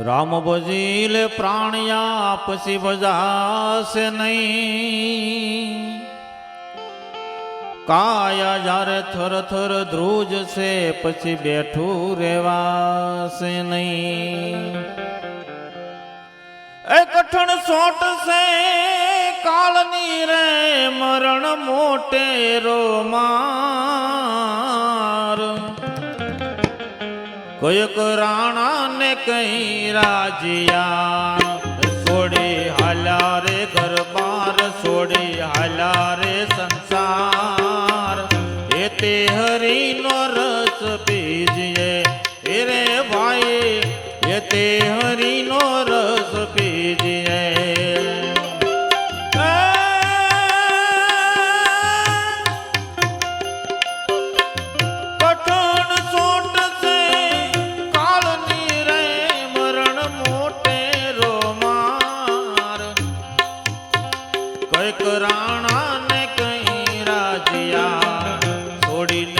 રામ ભજીલ પ્રાણિયા પછી ભજાશે નહીં. કાયા જ્યારે થર થર ધ્રુજ છે, પછી બેઠું રેવાશે નહીં. એ કઠણ સોટ છે, કાળની રે, મરણ મોટે માર કોઈક રાણા ને કઈ રાજિયા? છોડી હાલા રે ઘર બાર છોડી હાલા રે સંસાર. એ તે હરીનો રસ પીજીએ, એ રે ભાઈ એ તે હરીનો રસ પીજીએ. કંઈક રાણા ને કઈ રાજ્યા છોડીને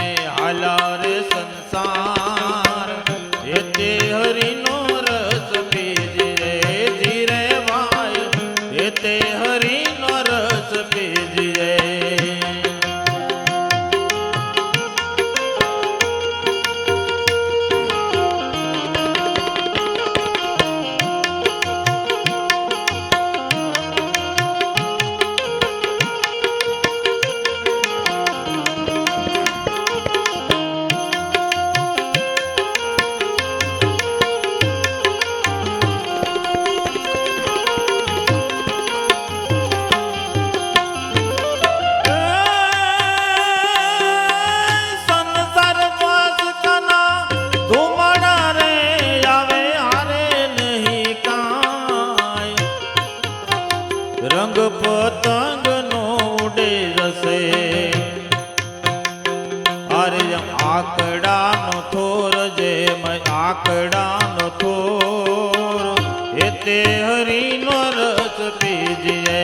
આકડા નો થોર જેમ આકડા નો થોર. એ તે હરીનો રસ પીજીએ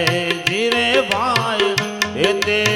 ધીરે ભાઈ એ તે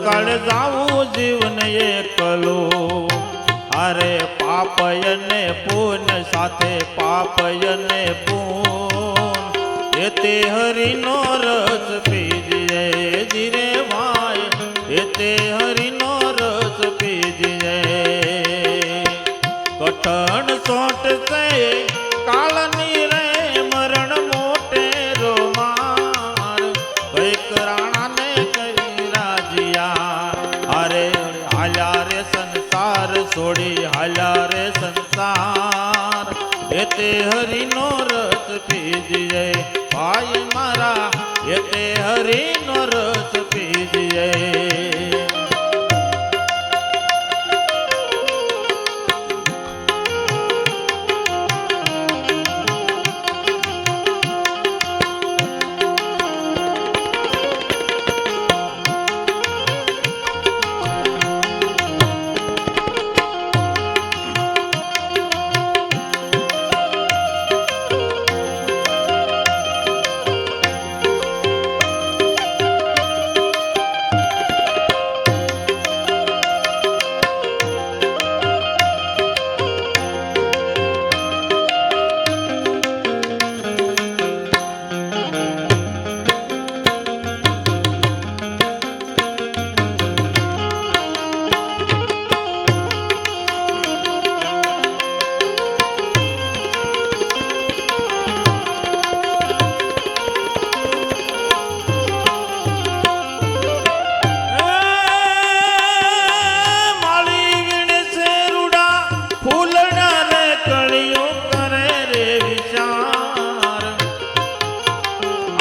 અંતકાળ જાવું જીવન એકલો. અરે પાપય ને પૂન, સાથે પાપય ને પૂન. એ તે હરિનો રસ પીજે જીરે ભાઈ એ તે હાલ્યા રે સંસાર છોડી હાલ્યા રે સંસાર. એ તે હરિનો રસ પીજીએ. ભાઈ મારા, એ તે હરિનો રસ પીજીએ.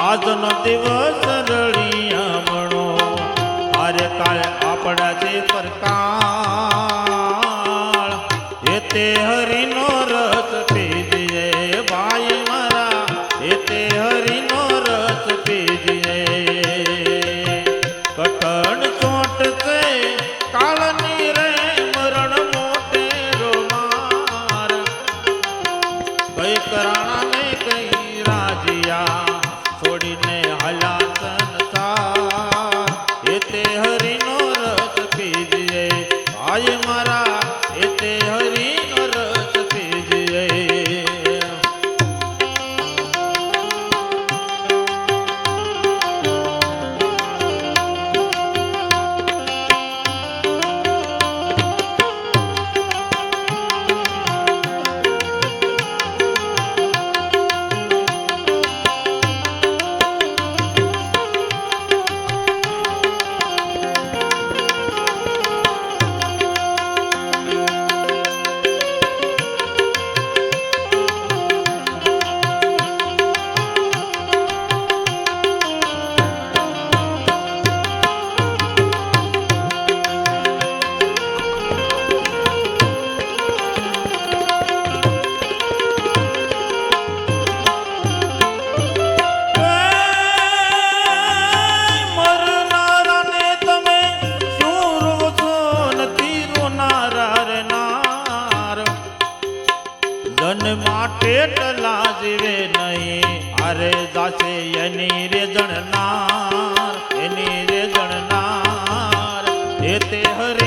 આજનો દિવસ રળિયામણો. અરે કાલ આપણા જે પરકાળ એ તે હરિનો રસ ધન માટે લાજવે નહીં. અરે જાશે એની રે જણનાર, એની રે જણનાર. એ તે હરિનો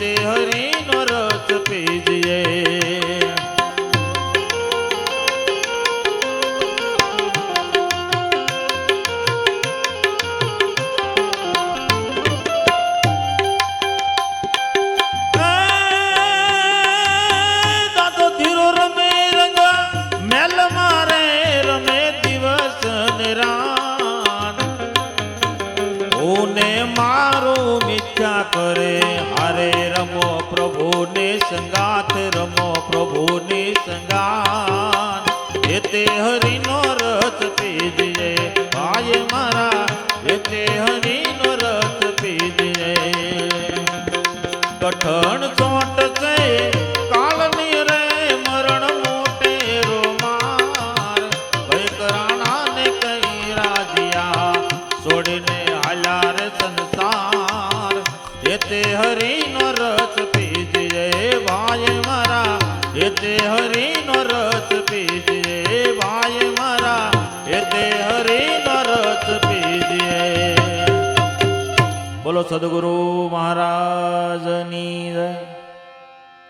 તે હરિનો રસ પીજીએ. ને મારું મિથ્યા કરે હારે પ્રભુને સંગાથ રમો, પ્રભુને સંગાન એ તે હરિનો રથ પીજે ભાઈ મારા, એ તે હરિનો રથ પીજે. કઠણ તે હરિનો રથ પીજે ભાઈ મારા એ તે હરિનો રથ પીજે. બોલો સદગુરુ મહારાજની જય.